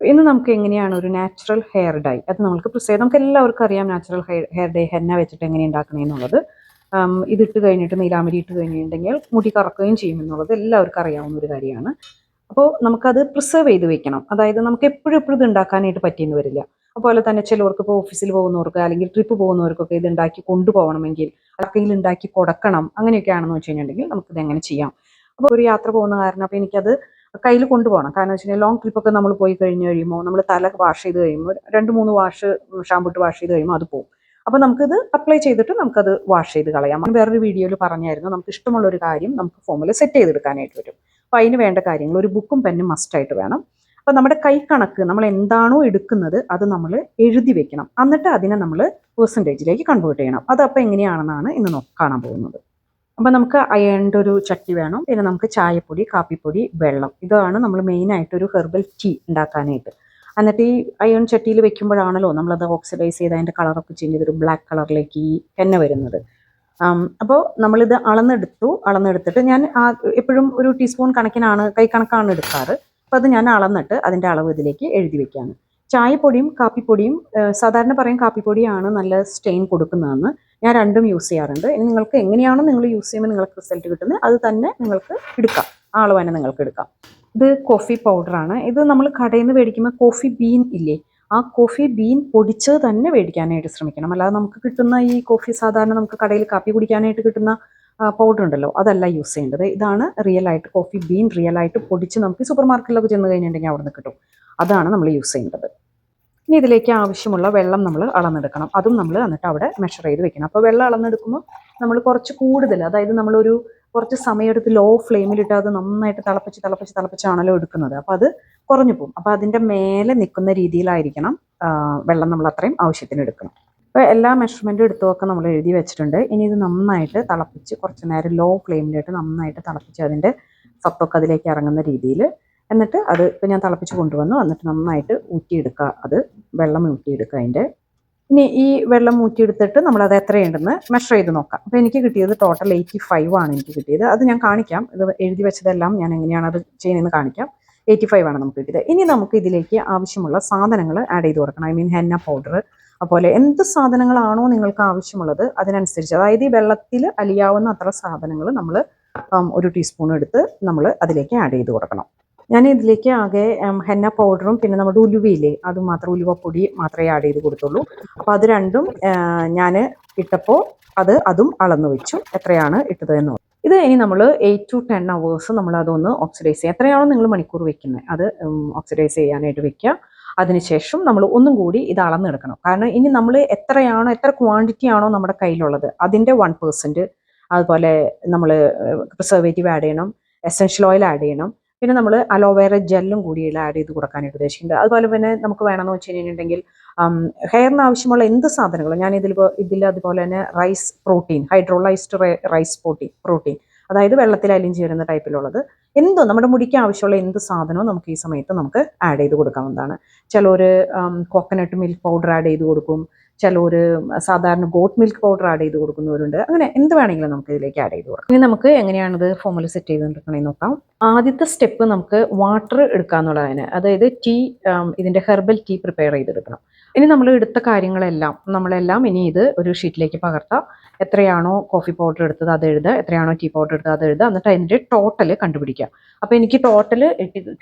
ഇന്ന് നമുക്ക് എങ്ങനെയാണ് ഒരു നാച്ചുറൽ ഹെയർ ഡൈ അത് നമുക്ക് പ്രിസേ നമുക്ക് എല്ലാവർക്കും അറിയാം നാച്ചുറൽ ഹെയർ ഡൈ ഹെന്ന വെച്ചിട്ട് എങ്ങനെ ഉണ്ടാക്കണേ എന്നുള്ളത്. ഇതിട്ട് കഴിഞ്ഞിട്ട് നീലാമരി ഇട്ട് കഴിഞ്ഞിട്ടുണ്ടെങ്കിൽ മുടി കറക്കുകയും ചെയ്യും എന്നുള്ളത് എല്ലാവർക്കും അറിയാവുന്ന ഒരു കാര്യമാണ്. അപ്പോൾ നമുക്കത് പ്രിസർവ് ചെയ്ത് വെക്കണം. അതായത് നമുക്ക് എപ്പോഴും എപ്പോഴും ഇത് ഉണ്ടാക്കാനായിട്ട് പറ്റിയെന്ന് വരില്ല. അതുപോലെ തന്നെ ചിലവർക്ക് ഇപ്പോൾ ഓഫീസിൽ പോകുന്നവർക്ക് അല്ലെങ്കിൽ ട്രിപ്പ് പോകുന്നവർക്കൊക്കെ ഇത് ഉണ്ടാക്കി കൊണ്ടുപോകണമെങ്കിൽ അല്ലെങ്കിൽ ഉണ്ടാക്കി കൊടുക്കണം അങ്ങനെയൊക്കെ ആണെന്ന് വെച്ച് കഴിഞ്ഞിട്ടുണ്ടെങ്കിൽ നമുക്കിത് എങ്ങനെ ചെയ്യാം. അപ്പോൾ ഒരു യാത്ര പോകുന്ന കാരണം അപ്പോൾ എനിക്കത് കയ്യിൽ കൊണ്ടുപോകണം. കാരണം വെച്ച് കഴിഞ്ഞാൽ ലോങ് ട്രിപ്പൊക്കെ നമ്മൾ പോയി കഴിഞ്ഞ് കഴിയുമ്പോൾ നമ്മൾ തല വാഷ് ചെയ്ത് കഴിയുമ്പോൾ രണ്ട് മൂന്ന് വാഷ് ഷാമ്പൂട്ട് വാഷ് ചെയ്ത് കഴിയുമ്പോൾ അത് പോകും അപ്പോൾ നമുക്കിത് അപ്ലൈ ചെയ്തിട്ട് നമുക്കത് വാഷ് ചെയ്ത് കളയാം. വേറൊരു വീഡിയോയിൽ പറഞ്ഞായിരുന്നു നമുക്ക് ഇഷ്ടമുള്ള ഒരു കാര്യം നമുക്ക് ഫോമിൽ സെറ്റ് ചെയ്തെടുക്കാനായിട്ട് വരും അപ്പോൾ അതിന് വേണ്ട കാര്യങ്ങൾ ഒരു ബുക്കും പെന്നും മസ്റ്റായിട്ട് വേണം. അപ്പോൾ നമ്മുടെ കൈ കണക്ക് നമ്മൾ എന്താണോ എടുക്കുന്നത് അത് നമ്മൾ എഴുതി വെക്കണം. എന്നിട്ട് അതിനെ നമ്മൾ പെർസെന്റേജിലേക്ക് കൺവേർട്ട് ചെയ്യണം. അത് അപ്പോൾ എങ്ങനെയാണെന്നാണ് ഇന്ന് കാണാൻ പോകുന്നത്. അപ്പോൾ നമുക്ക് അയേണ്ട ഒരു ചട്ടി വേണം. പിന്നെ നമുക്ക് ചായപ്പൊടി കാപ്പിപ്പൊടി വെള്ളം. ഇതാണ് നമ്മൾ മെയിനായിട്ട് ഒരു ഹെർബൽ ടീ ഉണ്ടാക്കാനായിട്ട്. എന്നിട്ട് ഈ അയൺ ചട്ടിയിൽ വെക്കുമ്പോഴാണല്ലോ നമ്മളത് ഓക്സിഡൈസ് ചെയ്ത് അതിന്റെ കളറൊക്കെ ചേഞ്ച് ചെയ്തൊരു ബ്ലാക്ക് കളറിലേക്ക് ഈ എണ്ണ വരുന്നത്. അപ്പോൾ നമ്മളിത് അളന്നെടുത്തു. അളന്നെടുത്തിട്ട് ഞാൻ എപ്പോഴും ഒരു ടീസ്പൂൺ കണക്കിനാണ് കൈ കണക്കാണ് എടുക്കാറ്. അപ്പോൾ അത് ഞാൻ അളന്നിട്ട് അതിന്റെ അളവ് ഇതിലേക്ക് എഴുതി വെക്കുകയാണ് ചായപ്പൊടിയും കാപ്പിപ്പൊടിയും സാധാരണ പറയും കാപ്പിപ്പൊടിയാണ് നല്ല സ്റ്റെയിൻ കൊടുക്കുന്നതെന്ന്. ഞാൻ രണ്ടും യൂസ് ചെയ്യാറുണ്ട്. ഇനി നിങ്ങൾക്ക് എങ്ങനെയാണോ നിങ്ങൾ യൂസ് ചെയ്യുമ്പോൾ നിങ്ങൾക്ക് റിസൾട്ട് കിട്ടുന്നത് അത് തന്നെ നിങ്ങൾക്ക് എടുക്കാം. ആ തന്നെ നിങ്ങൾക്ക് എടുക്കാം. ഇത് കോഫി പൗഡറാണ് ഇത് നമ്മൾ കടയിൽ നിന്ന് മേടിക്കുമ്പോൾ കോഫി ബീൻ ഇല്ലേ? ആ കോഫി ബീൻ പൊടിച്ചത് തന്നെ മേടിക്കാനായിട്ട് ശ്രമിക്കണം. അല്ലാതെ നമുക്ക് കിട്ടുന്ന ഈ കോഫി സാധാരണ നമുക്ക് കടയിൽ കാപ്പി കുടിക്കാനായിട്ട് കിട്ടുന്ന പൗഡർ ഉണ്ടല്ലോ അതല്ല യൂസ് ചെയ്യേണ്ടത്. ഇതാണ് റിയൽ ആയിട്ട് കോഫി ബീൻ റിയൽ ആയിട്ട് പൊടിച്ച് നമുക്ക് സൂപ്പർ മാർക്കറ്റിലൊക്കെ ചെന്ന് കഴിഞ്ഞിട്ടുണ്ടെങ്കിൽ അവിടെ നിന്ന് കിട്ടും. അതാണ് നമ്മൾ യൂസ് ചെയ്യേണ്ടത്. ഇനി ഇതിലേക്ക് ആവശ്യമുള്ള വെള്ളം നമ്മൾ അളന്നെടുക്കണം. അതും നമ്മൾ എന്നിട്ട് അവിടെ മെഷർ ചെയ്ത് വെക്കണം. അപ്പോൾ വെള്ളം അളന്നെടുക്കുമ്പോൾ നമ്മൾ കുറച്ച് കൂടുതൽ അതായത് നമ്മളൊരു കുറച്ച് സമയമെടുത്ത് ലോ ഫ്ലെയിമിലിട്ട് അത് നന്നായിട്ട് തിളപ്പിച്ച് തിളപ്പിച്ച് തിളപ്പിച്ചാണല്ലോ എടുക്കുന്നത്. അപ്പോൾ അത് കുറഞ്ഞു പോകും. അപ്പോൾ അതിന്റെ മേലെ നിൽക്കുന്ന രീതിയിലായിരിക്കണം വെള്ളം നമ്മൾ അത്രയും ആവശ്യത്തിന് എടുക്കണം. അപ്പോൾ എല്ലാ മെഷർമെന്റും എടുത്തുമൊക്കെ നമ്മൾ എഴുതി വെച്ചിട്ടുണ്ട്. ഇനി ഇത് നന്നായിട്ട് തിളപ്പിച്ച് കുറച്ച് നേരം ലോ ഫ്ലെയിമിലിട്ട് നന്നായിട്ട് തിളപ്പിച്ച് അതിന്റെ സത്തൊക്കെ അതിലേക്ക് ഇറങ്ങുന്ന രീതിയിൽ എന്നിട്ട് അത് ഇപ്പം ഞാൻ തിളപ്പിച്ച് കൊണ്ടുവന്നു. എന്നിട്ട് നന്നായിട്ട് ഊറ്റിയെടുക്കുക അത് വെള്ളം ഊറ്റിയെടുക്കുക അതിന്റെ ഇനി ഈ വെള്ളം ഊറ്റിയെടുത്തിട്ട് നമ്മൾ അത് എത്രയുണ്ടെന്ന് മെഷർ ചെയ്ത് നോക്കാം. അപ്പോൾ എനിക്ക് കിട്ടിയത് ടോട്ടൽ എയ്റ്റി ഫൈവ് ആണ് എനിക്ക് കിട്ടിയത്. അത് ഞാൻ കാണിക്കാം. ഇത് എഴുതി വെച്ചതെല്ലാം ഞാൻ എങ്ങനെയാണ് അത് ചെയ്യുന്നതെന്ന് കാണിക്കാം. എയ്റ്റി ഫൈവ് ആണ് നമുക്ക് കിട്ടിയത്. ഇനി നമുക്ക് ഇതിലേക്ക് ആവശ്യമുള്ള സാധനങ്ങൾ ആഡ് ചെയ്ത് കൊടുക്കണം. ഐ മീൻ ഹെന്ന പൗഡർ അതുപോലെ എന്ത് സാധനങ്ങളാണോ നിങ്ങൾക്ക് ആവശ്യമുള്ളത് അതിനനുസരിച്ച്. അതായത് ഈ വെള്ളത്തിൽ അലിയാവുന്ന അത്ര സാധനങ്ങൾ നമ്മൾ ഒരു ടീസ്പൂൺ എടുത്ത് നമ്മൾ അതിലേക്ക് ആഡ് ചെയ്ത് കൊടുക്കണം. ഞാൻ ഇതിലേക്ക് ആകെ ഹെന്ന പൗഡറും പിന്നെ നമ്മുടെ ഉലുവയില്ലേ അത് മാത്രം ഉലുവപ്പൊടി മാത്രമേ ആഡ് ചെയ്ത് കൊടുത്തുള്ളൂ. അപ്പോൾ അത് രണ്ടും ഞാൻ ഇട്ടപ്പോൾ അത് അതും അളന്നു വെച്ചു. എത്രയാണ് ഇട്ടത് എന്ന് ഇത് ഇനി നമ്മൾ എയ്റ്റ് ടു ടെൻ അവേഴ്സ് നമ്മൾ അതൊന്ന് ഓക്സിഡൈസ് ചെയ്യുക എത്രയാണോ നിങ്ങൾ മണിക്കൂർ വെക്കുന്നത് അത് ഓക്സിഡൈസ് ചെയ്യാനായിട്ട് വെക്കുക. അതിനുശേഷം നമ്മൾ ഒന്നും കൂടി ഇത് അളന്നെടുക്കണം കാരണം ഇനി നമ്മൾ എത്രയാണോ എത്ര ക്വാണ്ടിറ്റി ആണോ നമ്മുടെ കയ്യിലുള്ളത് അതിന്റെ വൺ പേഴ്സന്റ് അതുപോലെ നമ്മൾ പ്രിസർവേറ്റീവ് ആഡ് ചെയ്യണം എസെൻഷ്യൽ ഓയിൽ ആഡ് ചെയ്യണം പിന്നെ നമ്മൾ അലോവേറ ജെല്ലും കൂടി ആഡ് ചെയ്ത് കൊടുക്കാനായിട്ട് ഉദ്ദേശിക്കുന്നുണ്ട്. അതുപോലെ പിന്നെ നമുക്ക് വേണമെന്ന് വെച്ച് കഴിഞ്ഞിട്ടുണ്ടെങ്കിൽ ഹെയറിന് ആവശ്യമുള്ള എന്ത് സാധനങ്ങളും ഞാൻ ഇതിൽ ഇതിൽ അതുപോലെ തന്നെ rice protein hydrolysed rice protein protein അതായത് വെള്ളത്തിൽ അലിഞ്ച് ചേരുന്ന ടൈപ്പിലുള്ളത് എന്തോ നമ്മുടെ മുടിക്ക് ആവശ്യമുള്ള എന്ത് സാധനവും നമുക്ക് ഈ സമയത്ത് നമുക്ക് ആഡ് ചെയ്ത് കൊടുക്കാവുന്നതാണ്. ചിലർ കോക്കനട്ട് മിൽക്ക് പൗഡർ ആഡ് ചെയ്ത് കൊടുക്കും. ചിലർ സാധാരണ ഗോട്ട് മിൽക്ക് പൗഡർ ആഡ് ചെയ്ത് കൊടുക്കുന്നവരുണ്ട്. അങ്ങനെ എന്ത് വേണമെങ്കിലും നമുക്ക് ഇതിലേക്ക് ആഡ് ചെയ്ത് കൊടുക്കാം. ഇനി നമുക്ക് എങ്ങനെയാണിത് ഫോമിൽ സെറ്റ് ചെയ്തെടുക്കണമെന്ന് നോക്കാം. ആദ്യത്തെ സ്റ്റെപ്പ് നമുക്ക് വാട്ടർ എടുക്കാന്നുള്ളതിന് അതായത് ടീ ഇതിന്റെ ഹെർബൽ ടീ പ്രിപ്പയർ ചെയ്തെടുക്കണം. ഇനി നമ്മൾ എടുത്ത കാര്യങ്ങളെല്ലാം നമ്മളെല്ലാം ഇനി ഇത് ഒരു ഷീറ്റിലേക്ക് പകർത്താം. എത്രയാണോ കോഫി പൗഡർ എടുത്തത് അത് എഴുതുക എത്രയാണോ ടീ പൗഡർ എടുത്തത് അത് എഴുതുക എന്നിട്ട് അതിന്റെ ടോട്ടൽ കണ്ടുപിടിക്കുക. അപ്പോൾ എനിക്ക് ടോട്ടൽ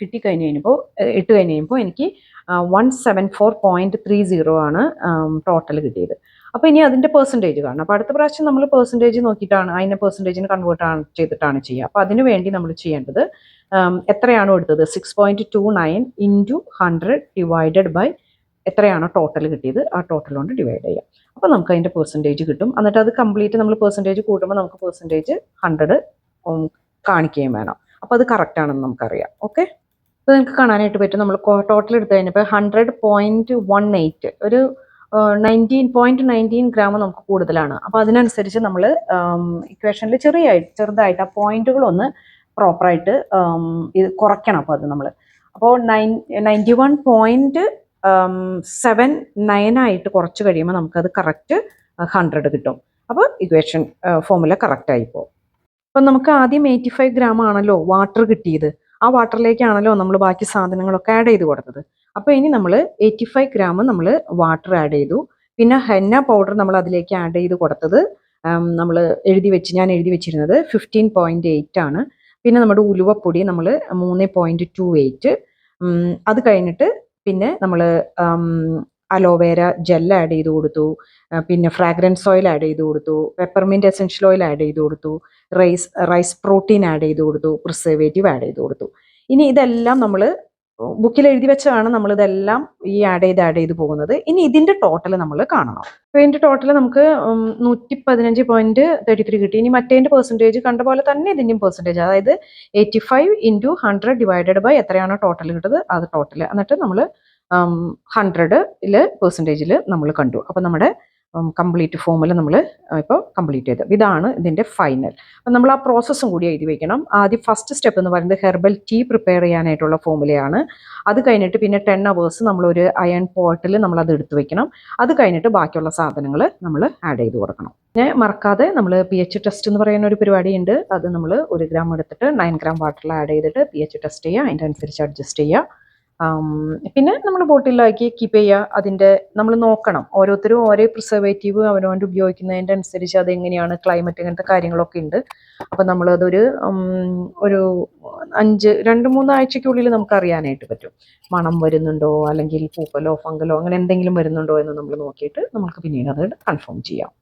കിട്ടി കഴിഞ്ഞ് കഴിയുമ്പോൾ ഇട്ട് കഴിഞ്ഞ് കഴിയുമ്പോൾ എനിക്ക് one seven four point three zero ആണ് ടോട്ടൽ കിട്ടിയത്. അപ്പോൾ ഇനി അതിന്റെ പെർസെന്റേജ് കാണണം. അപ്പോൾ അടുത്ത പ്രാവശ്യം നമ്മൾ പെർസെന്റേജ് നോക്കിയിട്ടാണ് അതിനെ പെർസെന്റേജിന് കൺവേർട്ട് ആണ് ചെയ്തിട്ടാണ് ചെയ്യുക. അപ്പോൾ അതിന് വേണ്ടി നമ്മൾ ചെയ്യേണ്ടത് എത്രയാണോ എടുത്തത്? Six point two nine into hundred divided by എത്രയാണോ ടോട്ടൽ കിട്ടിയത് ആ ടോട്ടൽ കൊണ്ട് ഡിവൈഡ് ചെയ്യാം. അപ്പോൾ നമുക്ക് അതിന്റെ പെർസെന്റേജ് കിട്ടും. എന്നിട്ട് അത് കംപ്ലീറ്റ് നമ്മൾ പെർസെന്റേജ് കൂട്ടുമ്പോൾ നമുക്ക് പെർസെന്റേജ് ഹൺഡ്രഡ് കാണിക്കുകയും വേണം. അപ്പോൾ അത് കറക്റ്റാണെന്ന് നമുക്കറിയാം. ഓക്കെ അപ്പോൾ നിങ്ങൾക്ക് കാണാനായിട്ട് പറ്റും. നമ്മൾ ടോട്ടൽ എടുത്തു കഴിഞ്ഞപ്പോൾ ഹൺഡ്രഡ് പോയിന്റ് വൺ എയ്റ്റ് ഒരു നയന്റീൻ പോയിന്റ് നയന്റീൻ ഗ്രാം നമുക്ക് കൂടുതലാണ്. അപ്പോൾ അതിനനുസരിച്ച് നമ്മൾ ഇക്വേഷനിൽ ചെറിയ ചെറുതായിട്ട് ആ പോയിന്റുകളൊന്ന് പ്രോപ്പറായിട്ട് ഇത് കുറയ്ക്കണം അപ്പോൾ അത് നമ്മൾ അപ്പോൾ nine ninety one point seven nine ആയിട്ട് കുറച്ച് കഴിയുമ്പോൾ നമുക്കത് കറക്റ്റ് ഹൺഡ്രഡ് കിട്ടും. അപ്പോൾ ഇക്വേഷൻ ഫോമുല കറക്റ്റ് ആയിപ്പോൾ അപ്പം നമുക്ക് ആദ്യം എയ്റ്റി ഫൈവ് ഗ്രാം ആണല്ലോ വാട്ടർ കിട്ടിയത്. ആ വാട്ടറിലേക്കാണല്ലോ നമ്മൾ ബാക്കി സാധനങ്ങളൊക്കെ ആഡ് ചെയ്ത് കൊടുത്തത്. അപ്പോൾ ഇനി നമ്മൾ എയ്റ്റി ഫൈവ് ഗ്രാം നമ്മൾ വാട്ടർ ആഡ് ചെയ്തു. പിന്നെ ഹെന്ന പൗഡർ നമ്മൾ അതിലേക്ക് ആഡ് ചെയ്ത് കൊടുത്തത് നമ്മൾ എഴുതി വെച്ച് ഞാൻ എഴുതി വെച്ചിരുന്നത് ഫിഫ്റ്റീൻ പോയിന്റ് എയ്റ്റ് ആണ്. പിന്നെ നമ്മുടെ ഉലുവപ്പൊടി നമ്മൾ മൂന്ന് പോയിന്റ് ടു എയ്റ്റ് അത് കഴിഞ്ഞിട്ട് പിന്നെ നമ്മൾ അലോവേര ജെൽ ആഡ് ചെയ്ത് കൊടുത്തു. പിന്നെ ഫ്രാഗ്രൻസ് ഓയിൽ ആഡ് ചെയ്ത് കൊടുത്തു. പെപ്പർമിന്റ് എസെൻഷ്യൽ ഓയിൽ ആഡ് ചെയ്ത് കൊടുത്തു. റൈസ് റൈസ് പ്രോട്ടീൻ ആഡ് ചെയ്ത് കൊടുത്തു. പ്രിസർവേറ്റീവ് ആഡ് ചെയ്ത് കൊടുത്തു. ഇനി ഇതെല്ലാം നമ്മൾ ബുക്കിൽ എഴുതി വെച്ചാണ് നമ്മൾ ഇതെല്ലാം ഈ ആഡ് ചെയ്ത് ആഡ് ചെയ്ത് പോകുന്നത്. ഇനി ഇതിന്റെ ടോട്ടൽ നമ്മൾ കാണണം. അപ്പോൾ ഇതിന്റെ ടോട്ടൽ നമുക്ക് നൂറ്റി പതിനഞ്ച് പോയിന്റ് തേർട്ടി ത്രീ കിട്ടി. ഇനി മറ്റേതിന്റെ പെർസെന്റേജ് കണ്ട പോലെ തന്നെ ഇതിന്റെയും പെർസെന്റേജ് അതായത് eighty five into hundred divided by എത്രയാണോ ടോട്ടൽ കിട്ടുന്നത്? അത് ടോട്ടൽ എന്നിട്ട് നമ്മൾ ഹൺഡ്രഡിൽ പെർസെന്റേജിൽ നമ്മൾ കണ്ടു. അപ്പോൾ നമ്മുടെ കംപ്ലീറ്റ് ഫോമിൽ നമ്മൾ ഇപ്പോൾ കംപ്ലീറ്റ് ചെയ്തത് ഇതാണ് ഇതിന്റെ ഫൈനൽ അപ്പം നമ്മൾ ആ പ്രോസസ്സും കൂടി എഴുതി വയ്ക്കണം ആദ്യം ഫസ്റ്റ് സ്റ്റെപ്പ് എന്ന് പറയുന്നത് ഹെർബൽ ടീ പ്രിപ്പയർ ചെയ്യാനായിട്ടുള്ള ഫോമിലെയാണ് അത് കഴിഞ്ഞിട്ട് പിന്നെ ടെൻ അവേഴ്സ് നമ്മളൊരു അയൺ പോട്ടിൽ നമ്മൾ അത് വയ്ക്കണം അത് കഴിഞ്ഞിട്ട് ബാക്കിയുള്ള സാധനങ്ങൾ നമ്മൾ ആഡ് ചെയ്ത് കൊടുക്കണം. പിന്നെ മറക്കാതെ നമ്മൾ പി എച്ച് ടെസ്റ്റ് എന്ന് പറയുന്ന ഒരു പരിപാടിയുണ്ട് അത് നമ്മൾ ഒരു ഗ്രാം എടുത്തിട്ട് നയൻ ഗ്രാം വാട്ടറിൽ ആഡ് ചെയ്തിട്ട് പി എച്ച് ടെസ്റ്റ് ചെയ്യുക. അതിന്റെ അനുസരിച്ച് അഡ്ജസ്റ്റ് ചെയ്യുക. പിന്നെ നമ്മൾ ബോട്ടിലാക്കി കീപ്പ് ചെയ്യുക അതിന്റെ നമ്മൾ നോക്കണം. ഓരോരുത്തരും ഓരോ പ്രിസർവേറ്റീവ് അവനവന്റെ ഉപയോഗിക്കുന്നതിന്റെ അനുസരിച്ച് അതെങ്ങനെയാണ് ക്ലൈമറ്റ് അങ്ങനത്തെ കാര്യങ്ങളൊക്കെ ഉണ്ട് അപ്പോൾ നമ്മളതൊരു ഒരു അഞ്ച് രണ്ട് മൂന്നാഴ്ചയ്ക്കുള്ളിൽ നമുക്ക് അറിയാനായിട്ട് പറ്റും. മണം വരുന്നുണ്ടോ? അല്ലെങ്കിൽ പൂപ്പലോ ഫംഗലോ അങ്ങനെ എന്തെങ്കിലും വരുന്നുണ്ടോ എന്ന് നമ്മൾ നോക്കിയിട്ട് നമുക്ക് പിന്നീട് അത് കൺഫേം ചെയ്യാം.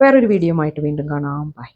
വേറൊരു വീഡിയോ ആയിട്ട് വീണ്ടും കാണാം. ബൈ